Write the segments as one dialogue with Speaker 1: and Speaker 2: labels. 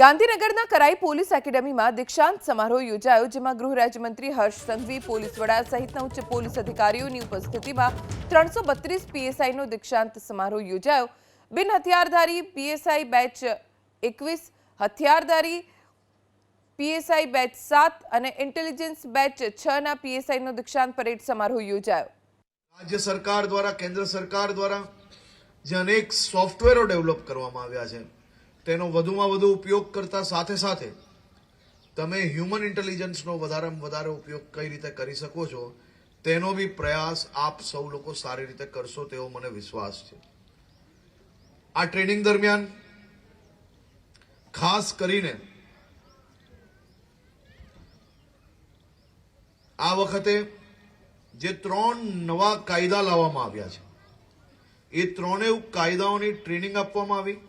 Speaker 1: ગાંધીનગરના કરાઈ પોલીસ એકેડેમીમાં દીક્ષાંત સમારોહ યોજાયો, જેમાં ગૃહ રાજ્યમંત્રી હર્ષ સંઘવી, પોલીસ વડા સહિતના ઉચ્ચ પોલીસ અધિકારીઓની ઉપસ્થિતિમાં ત્રણસો બત્રીસ પીએસઆઈનો દીક્ષાંત સમારોહ યોજાયો. બિન હથિયારધારી પીએસઆઈ બેચ એકવીસ, હથિયારધારી પીએસઆઈ બેચ સાત અને ઇન્ટેલિજન્સ બેચ છ ના પીએસઆઈનો દીક્ષાંત પરેડ સમારોહ યોજાયો.
Speaker 2: રાજ્ય સરકાર દ્વારા, કેન્દ્ર સરકાર દ્વારા જે અનેક સોફ્ટવેરો ડેવલપ કરવામાં આવ્યા છે તેનો વધુમાં વધુ ઉપયોગ કરતા સાથે સાથે તમે હ્યુમન ઇન્ટેલિજન્સનો વધારેમાં વધારે ઉપયોગ કઈ રીતે કરી શકો છો, તેનો બી પ્રયાસ આપ સૌ લોકો સારી રીતે કરશો તેવો મને વિશ્વાસ છે. આ ટ્રેનિંગ દરમિયાન ખાસ કરીને આ વખતે જે ત્રણ નવા કાયદા લાવવામાં આવ્યા છે, એ ત્રણેય કાયદાઓની ટ્રેનિંગ આપવામાં આવી.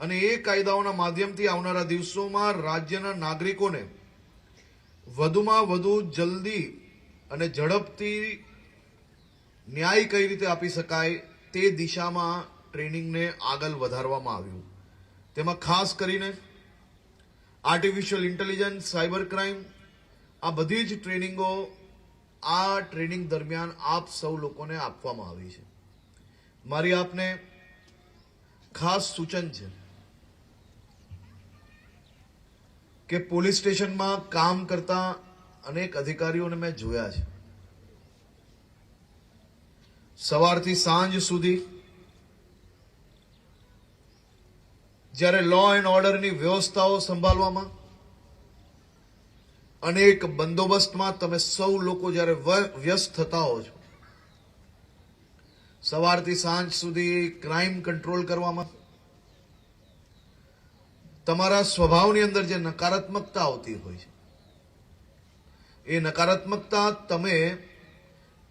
Speaker 2: અને એ કાયદાઓના માધ્યમથી આવનારા દિવસોમાં રાજ્યના નાગરિકોને વધુમાં વધુ જલ્દી અને ઝડપથી ન્યાય કઈ રીતે આપી શકાય તે દિશામાં ટ્રેનિંગને આગળ વધારવામાં આવ્યું. તેમાં ખાસ કરીને આર્ટિફિશિયલ ઇન્ટેલિજન્સ સાયબર ક્રાઇમ આ બધી જ ટ્રેનિંગો આ ટ્રેનિંગ દરમિયાન આપ સૌ લોકોને આપવામાં આવી છે. મારી આપને ખાસ સૂચન છે કે પોલીસ સ્ટેશનમાં કામ કરતા અનેક અધિકારીઓને મેં જોયા છે. સવારથી સાંજ સુધી જ્યારે લો એન્ડ ઓર્ડરની વ્યવસ્થાઓ સંભાળવામાં અનેક બંદોબસ્તમાં તમે સૌ લોકો જ્યારે વ્યસ્ત થતા હો છો, સવારથી સાંજ સુધી ક્રાઇમ કંટ્રોલ કરવામાં તમારા સ્વભાવની અંદર જે નકારાત્મકતા આવતી હોય છે, એ નકારાત્મકતા તમે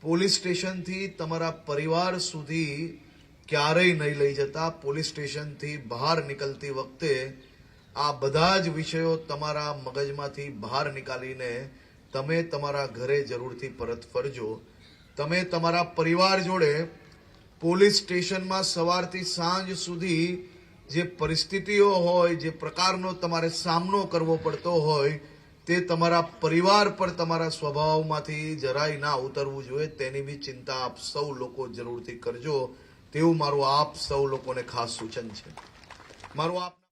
Speaker 2: પોલીસ સ્ટેશનથી તમારા પરિવાર સુધી ક્યારેય નહીં લઈ જતા, પોલીસ સ્ટેશનથી બહાર નીકળતી વખતે આ બધા જ વિષયો તમારા મગજમાંથી બહાર નીકાળીને તમે તમારા ઘરે જરૂરથી પરત ફરજો. તમે તમારા પરિવાર જોડે પોલીસ સ્ટેશનમાં સવારથી સાંજ સુધી જે પરિસ્થિતિઓ હોય, જે પ્રકારનો તમારે સામનો કરવો પડતો હોય, તે તમારા પરિવાર પર તમારા સ્વભાવમાંથી જરાય ના ઉતરવું જોઈએ. તેની બી ચિંતા આપ સૌ લોકો જરૂરથી કરજો. તેવું મારું આપ સૌ લોકોને ખાસ સૂચન છે. મારું આપ